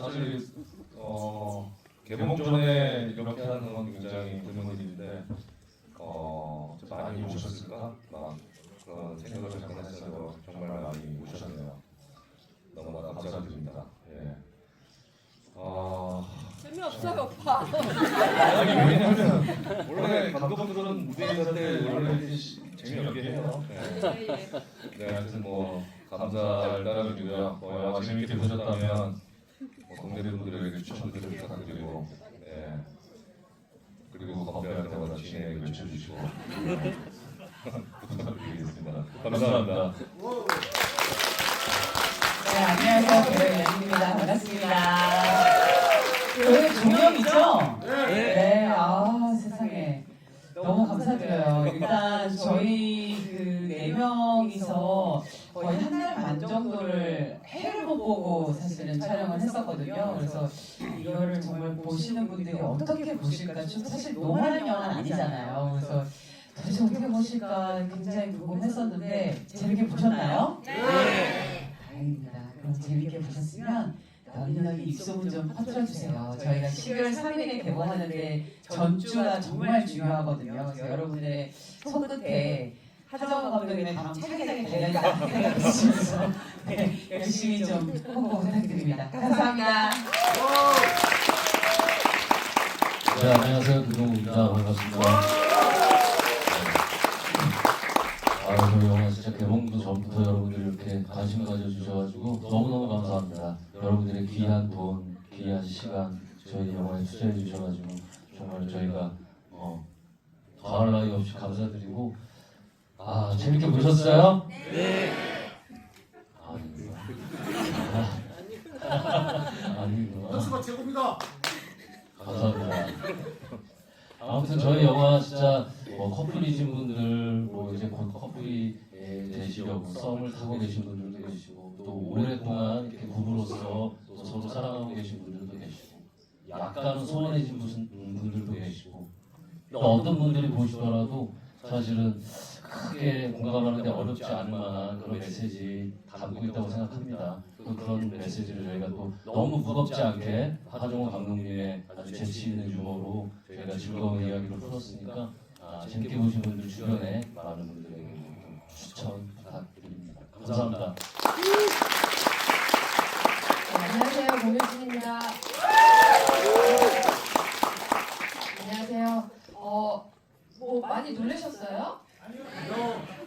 사실 어, 개봉 전에 이렇게 하는 건 굉장히 드문 일인데 어, 좀 많이 오셨을까? 막 그런 생각을 잠깐 했어요. 정말 많이 오셨네요. 너무나 감사드립니다. 예. 아, 재미없어요, 오빠. 아니 왜냐면 원래 감독들은 무대에 있을 때 원래 시- 재미없게 해요. 네. 네, 하여튼 뭐 감사할 따름이고요. 뭐 영화 재밌게 보셨다면 뭐 동네 분들에게 추천도 부탁드리고, 예. 그리고 건배할 때마다 진행에 외쳐주시고 부탁드리겠습니다. 감사합니다. 네, 안녕하세요. 배우 연입니다. 반갑습니다. 오늘 종영이죠? 네. 아, 세상에. 너무 감사드려요. 일단 저희 그 네 명이서 거의 한 달 반 정도를 해를 못 보고 사실은 촬영을 했었거든요. 그래서 이거를 정말 보시는 분들이 어떻게 보실까? 좀 사실 노멀한 영화는 아니잖아요. 그래서 도대체 어떻게 보실까 굉장히 궁금했었는데 재밌게 보셨나요? 네. 다행입니다. 그럼 재밌게 보셨으면 널리 널리 입소문 좀 퍼뜨려주세요. 저희가 12월 3일에 개봉하는데 전주가 정말 중요하거든요. 그래서 여러분들의 손끝에 하정우 감독님의 다음 차기작이 보시면서 네, 열심히 좀 홍보 부탁드립니다. 감사합니다. 네, 안녕하세요. 김동욱입니다. 반갑습니다. 아, 저희 영화 진짜 개봉도 전부터 여러분들이 이렇게 관심 가져주셔가지고 너무너무 감사합니다. 여러분들의 귀한 돈, 귀한 시간 저희 영화에 투자해 주셔가지고 정말 저희가 어, 더할 나위 없이 감사드리고 아, 재밌게 보셨어요? 네. 아닙니다. 아닙니다. 박수가 최고입니다. 감사합니다. 아무튼 저희 영화 진짜 뭐 커플이신 분들 뭐 이제 곧 커플이 예, 되시려고 썸을 타고 계신 분들도 계시고 또 오랫동안 이렇게 부부로서 또 서로 사랑하고 계신 분들도 계시고 약간은 소원해진 무슨 분들도 계시고 또 어떤 분들이 보시더라도 사실은 크게 공감하는데 어렵지 않을 만한 그런 메시지 담고 있다고 생각합니다. 또 그런 메시지를 저희가 또 너무 무겁지 않게 하정우 감독님의 아주 재치 있는 유머로 저희가 즐거운 이야기로 풀었으니까 아, 재밌게 보신 분들 주변에 많은 분들에게 좀 추천 부탁드립니다. 감사합니다. 네, 안녕하세요, 공효진입니다. 안녕하세요. 어, 뭐 많이 놀라셨어요?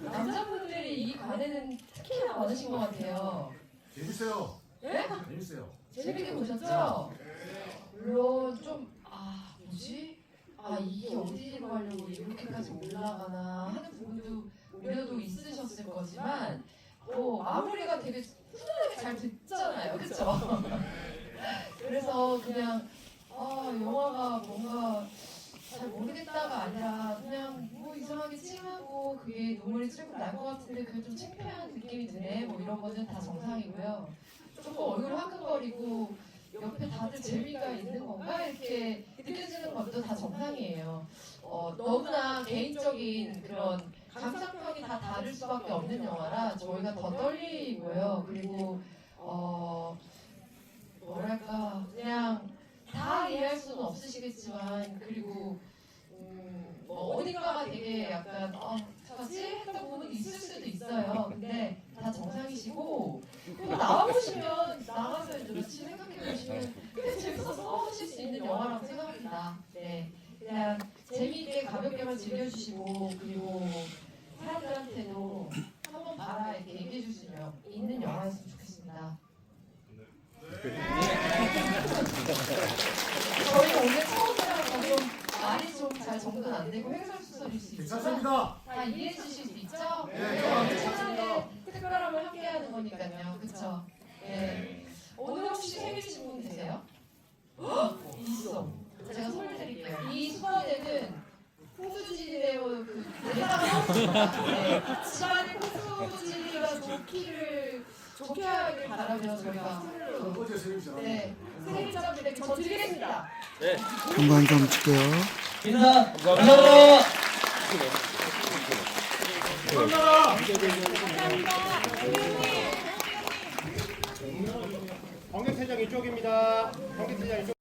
남자분들이 이 관에는 특히나 많으신 것 같아요. 재밌어요. 예? 재밌어요. 재밌게 보셨죠? 물론 좀, 아, 뭐지? 아, 이게 어디로 가려고 이렇게까지 올라가나 하는 부분도 우려도 있으셨을 거지만, 뭐, 마무리가 되게 훈훈하게 잘 됐잖아요. 그쵸? 그래서 그냥, 아, 영화가 뭔가 잘 모르겠다가 아니라 그냥 게 찡하고 그게 눈물이 찔끔 날것 같은데 그게 좀 창피한 느낌이 드네. 뭐 이런 거는 다 정상이고요. 조금 얼굴 화끈거리고 옆에 다들 재미가 있는 건가 이렇게 느껴지는 것도 다 정상이에요. 어, 너무나 개인적인 그런 감상평이 다 다를 수밖에 없는 영화라 저희가 더 떨리고요. 그리고 어, 뭐랄까 그냥 다 이해할 수는 없으시겠지만 그리고 음, 뭐 어딘가가 되게 약간 어, 어떡하지? 했던 부분이 있어요. 근데 다 정상이시고 나와보시면 나가서 이제 며칠 생각해보시면 그냥 재밌어서 하실 수 있는 영화라고 생각합니다. 네, 그냥 재미있게 가볍게만 즐겨주시고 그리고 사람들한테도 한번 봐라 이렇게 얘기해줄 수 있는 영화였으면 좋겠습니다. 네, 집안의 포수지가 좋기를 좋게 하길 바라며 저희가. 네 생일자분에게 저 드리겠습니다. 경관 좀. 인사 감사합니다. 관객회장 이쪽.